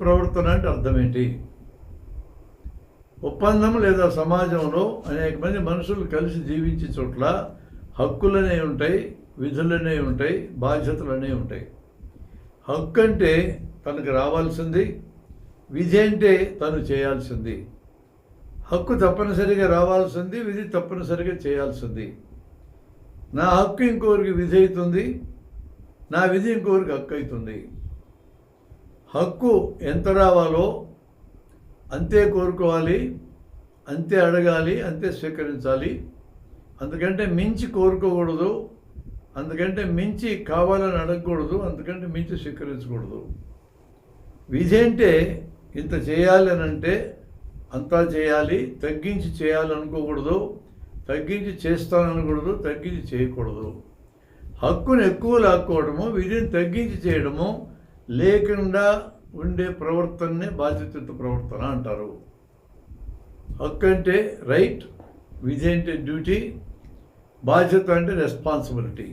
ప్రవర్తన అంటే అర్థం ఏంటి ఒప్పందం లేదా సమాజంలో అనేక మంది మనుషులు కలిసి జీవించే చోట్ల హక్కులనే ఉంటాయి విధులనే ఉంటాయి బాధ్యతలనే ఉంటాయి. హక్కు అంటే తనకు రావాల్సింది విధి అంటే తను చేయాల్సింది. హక్కు తప్పనిసరిగా రావాల్సింది విధి తప్పనిసరిగా చేయాల్సింది. నా హక్కు ఇంకొకరికి విధి అవుతుంది నా విధి ఇంకొకరికి హక్కు అవుతుంది. హక్కు ఎంత రావాలో అంతే కోరుకోవాలి అంతే అడగాలి అంతే స్వీకరించాలి. అందుకంటే మించి కోరుకోకూడదు అందుకంటే మించి కావాలని అడగకూడదు అందుకంటే మించి స్వీకరించకూడదు. విధి అంటే ఇంత చేయాలి అని అంటే అంతా చేయాలి తగ్గించి చేయాలనుకోకూడదు తగ్గించి చేస్తాననకూడదు తగ్గించి చేయకూడదు. హక్కును ఎక్కువ లాక్కోవడము విధిని తగ్గించి చేయడము లేకుండా ఉండే ప్రవర్తననే బాధ్యతయుత ప్రవర్తన అంటారు. హక్కు అంటే రైట్ విధి అంటే డ్యూటీ బాధ్యత అంటే రెస్పాన్సిబిలిటీ.